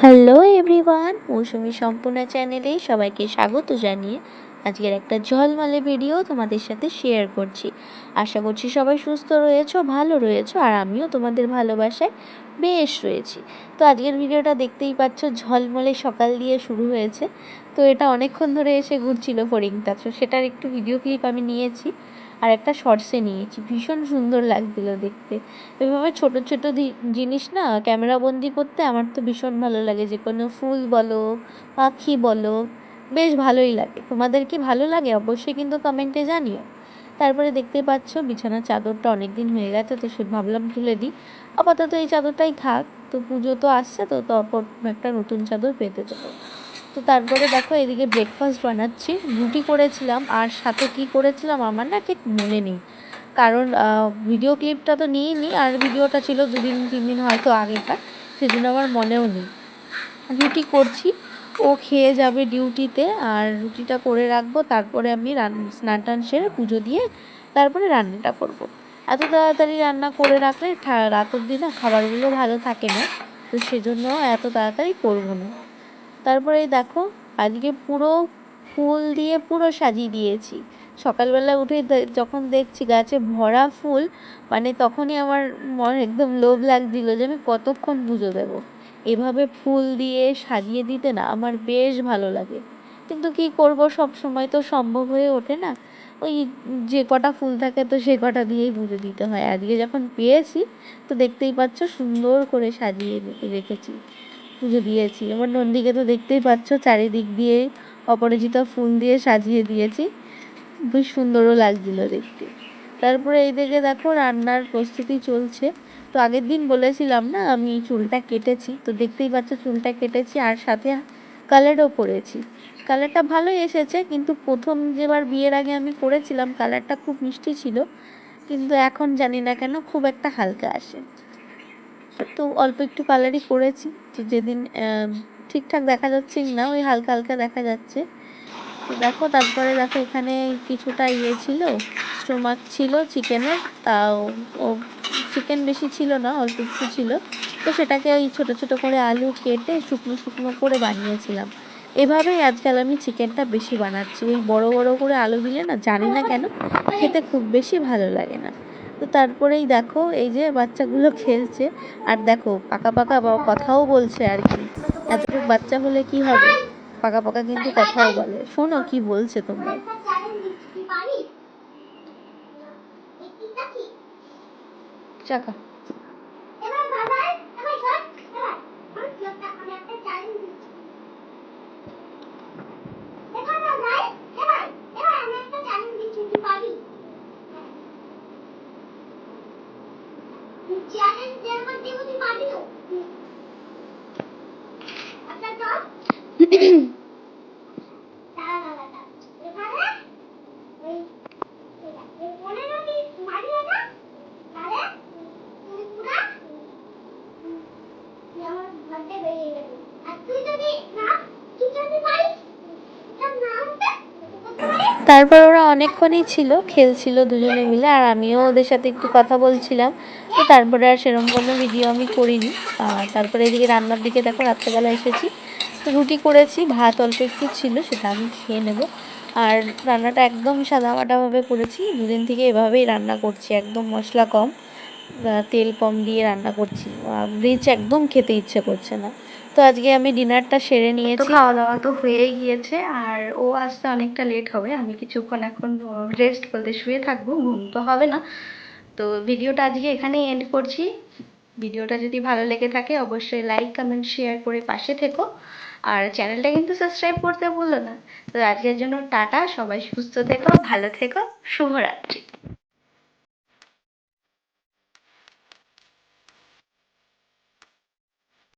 Hello everyone মৌসুমি সম্পূর্ণ চ্যানেলে সবাইকে স্বাগত জানিয়ে আজকের একটা ঝলমলে ভিডিও তোমাদের সাথে শেয়ার করছি। আশা করছি সবাই সুস্থ রয়েছো, ভালো রয়েছো, আর আমিও তোমাদের ভালোবাসায় বেশ রয়েছি। তো আজকের ভিডিওটা দেখতেই পাচ্ছ, ঝলমলে সকাল দিয়ে শুরু হয়েছে। তো এটা অনেকক্ষণ ধরে এসে ঘুরছিল ফরিংটা তো সেটার একটু ভিডিও ক্লিপ আমি নিয়েছি। আর একটা শর্টসে নিয়েছি। ভীষণ সুন্দর লাগছিল দেখতে। এভাবে ছোট ছোট জিনিস না ক্যামেরা বন্দি করতে আমার তো ভীষণ ভালো লাগে। যে কোনো ফুল বলো, পাখি বলো, বেশ ভালোই লাগে। তোমাদের কি ভালো লাগে? অবশ্যই কিন্তু কমেন্টে জানিও। তারপরে দেখতে পাচ্ছ বিছানার চাদরটা অনেক দিন হয়ে গেছে, তো সে ভাবলাম তুলে দিই। আপাতত এই চাদরটাই থাক। তো পুজো তো আসছে, তো তারপর একটা নতুন চাদর পেতে দেবো তো তারপরে দেখো এদিকে ব্রেকফাস্ট বানাচ্ছি। রুটি করেছিলাম, আর সাথে কি করেছিলাম আমার না ঠিক মনে নেই। কারণ ভিডিও ক্লিপটা তো নিইনি, আর ভিডিওটা ছিল দুদিন তিন দিন হয়তো আগেকার, সেজন্য আমার মনেও নেই। রুটি করছি, ও খেয়ে যাবে ডিউটিতে, আর রুটিটা করে রাখব, তারপরে আমি স্নান টান সেরে পুজো দিয়ে তারপরে রান্নাটা করব। এত তাড়াতাড়ি রান্না করে রাখলে রাত অব্দি না খাবারগুলো ভালো থাকে না, তো সেজন্য এত তাড়াতাড়ি করব না। তারপরে দেখো, আজকে পুরো ফুল দিয়ে পুরো সাজিয়ে দিয়েছি। সকালবেলা উঠে যখন দেখছি গাছে ভরা ফুল মানে তখনই আমার মন একদম লোভ লাগছিল যে আমি কতক্ষণ পুজো দেবো। এভাবে ফুল দিয়ে সাজিয়ে দিতে না আমার বেশ ভালো লাগে। কিন্তু কী করব, সব সময় তো সম্ভব হয়ে ওঠে না। ওই যে কটা ফুল থাকে তো সে কটা দিয়েই পুজো দিতে হয়। আজকে যখন পেয়েছি, তো দেখতেই পাচ্ছ সুন্দর করে সাজিয়ে রেখেছি। পুজো দিয়েছি। আমার নন্দীকে তো দেখতেই পাচ্ছ, চারিদিক দিয়ে অপরাজিতা ফুল দিয়ে সাজিয়ে দিয়েছি। বেশ সুন্দরও লাগছিল দেখতে। তারপরে এই দিকে দেখো রান্নার প্রস্তুতি চলছে। তো আগের দিন বলেছিলাম না, আমি চুলটা কেটেছি। তো দেখতেই পাচ্ছ চুলটা কেটেছি আর সাথে কালারও করেছি কালারটা ভালোই এসেছে, কিন্তু প্রথম যেবার বিয়ের আগে আমি করেছিলাম কালারটা খুব মিষ্টি ছিল। কিন্তু এখন জানি না কেন খুব একটা হালকা আসে। তো অল্প একটু কালারই করেছি। তো যেদিন ঠিকঠাক দেখা যাচ্ছে না, ওই হালকা হালকা দেখা যাচ্ছে। তো দেখো, তারপরে দেখো, এখানে কিছুটা ইয়ে ছিল স্টোমাক ছিল চিকেনের তাও ও চিকেন বেশি ছিল না, অল্প একটু ছিল। তো সেটাকে ওই ছোটো ছোটো করে আলু কেটে শুকনো শুকনো করে বানিয়েছিলাম। এভাবেই আজকাল আমি চিকেনটা বেশি বানাচ্ছি। ওই বড়ো বড়ো করে আলু দিলে না, জানি না কেন, খেতে খুব বেশি ভালো লাগে না। তো তারপরেই দেখো এই যে বাচ্চাগুলো খেলছে। আর দেখো, পাকা পাকা বা কথাও বলছে আর কি। এতটুকু বাচ্চা হলে কি হবে? পাকা পাকা কিন্তু কথাও বলে। শোনো কি বলছে তোমরা। চাকা। Mm-hmm. তারপর ওরা অনেকক্ষণই ছিল, খেলছিল দুজনে মিলে, আর আমিও ওদের সাথে একটু কথা বলছিলাম। তো তারপরে আর সেরকম কোনো ভিডিও আমি করিনি। আর তারপরে এদিকে রান্নার দিকে দেখো, রাত্রেবেলা এসেছি। রুটি করেছি, ভাত অল্প একটু ছিল, সেটা আমি খেয়ে নেব। আর রান্নাটা একদম সাদামাটাভাবে করেছি। দুদিন থেকে এভাবেই রান্না করছি, একদম মশলা কম তেল কম দিয়ে রান্না করছি। রিচ একদম খেতে ইচ্ছে করছে না। তো আজকে আমি ডিনারটা সেরে নিয়েছি। খাওয়া দাওয়া তো হয়েই গিয়েছে আর ও আসতে অনেকটা লেট হবে। আমি কিছুক্ষণ এখন রেস্ট বলতে শুয়ে থাকব ঘুম তো হবে না। তো ভিডিওটা আজকে এখানেই এন্ড করছি। ভিডিওটা যদি ভালো লেগে থাকে অবশ্যই লাইক কমেন্ট শেয়ার করে পাশে থেকো। আর চ্যানেলটা কিন্তু সাবস্ক্রাইব করতে ভুলো না। তো আজকের জন্য টাটা সবাই সুস্থ থেকো ভালো থেকো শুভরাত্রি।